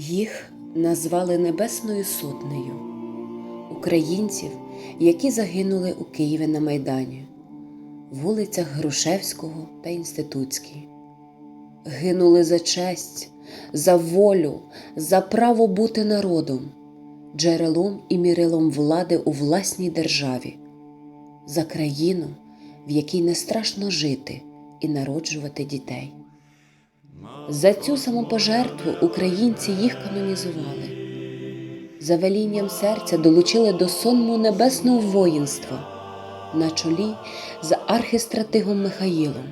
Їх назвали Небесною Сотнею українців, які загинули у Києві на Майдані, вулицях Грушевського та Інститутській. Гинули за честь, за волю, за право бути народом, джерелом і мірилом влади у власній державі, за країну, в якій не страшно жити і народжувати дітей. За цю самопожертву українці їх канонізували. За велінням серця долучили до сонму небесного воїнства на чолі з архістратигом Михаїлом,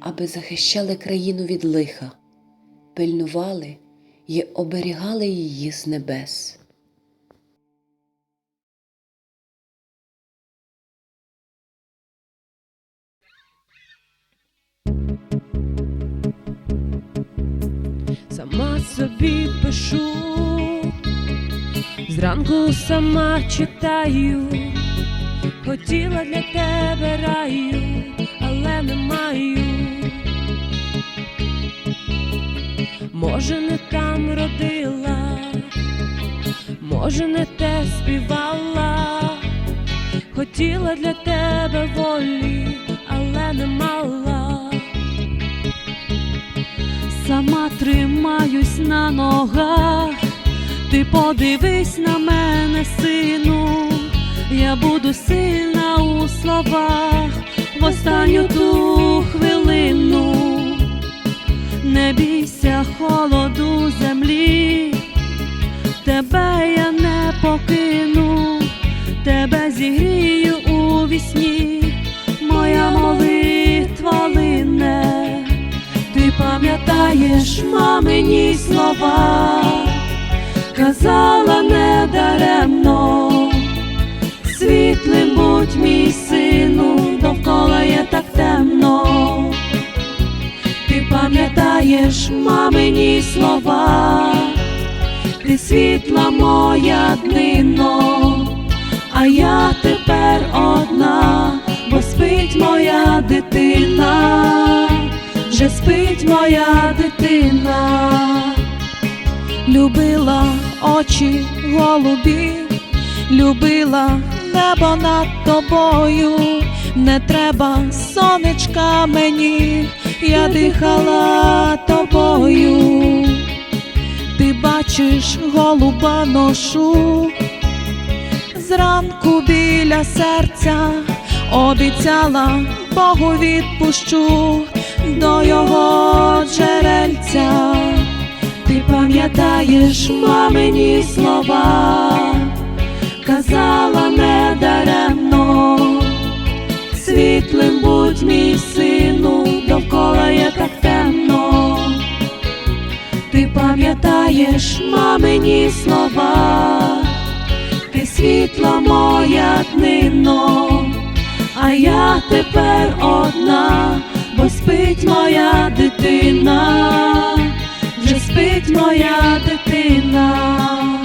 аби захищали країну від лиха, пильнували й оберігали її з небес. Сама собі пишу, зранку сама читаю, хотіла для тебе раю, але не маю. Може, не там родила, може, не те співала, хотіла для тебе волі, але не мала. Сама тримаюсь на ногах, ти подивись на мене, сину, я буду сильна у словах. В останню ту хвилину, не бійся холоду землі, тебе я не покину, тебе зігрію у вісні, моя молитва пам'ятаєш мамині слова, казала не даремно, світлим будь мій сину, довкола є так темно. Ти пам'ятаєш мамині слова, ти світла моя днино, а я тепер одна, бо спить моя дитина моя дитина, любила очі голубі, любила небо над тобою, не треба сонечка мені, я дихала тобою, ти бачиш голуба ношу, зранку біля серця обіцяла Богу відпущу до його джерельця, ти пам'ятаєш мамині слова, казала не даремно, світлим будь мій сину, довкола є так темно, ти пам'ятаєш мамині слова, ти світла моя днино, а я тепер одна спить моя дитина, вже спить моя дитина.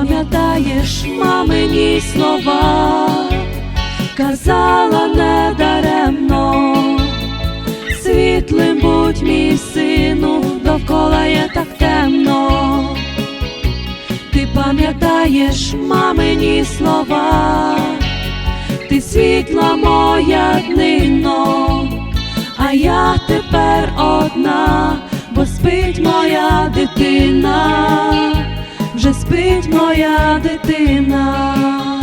Пам'ятаєш мамині слова, казала не даремно, світлим будь мій сину, довкола є так темно. Ти пам'ятаєш мамині слова, ти світла моя днино, а я тепер одна, бо спить моя дитина вже спить моя дитина.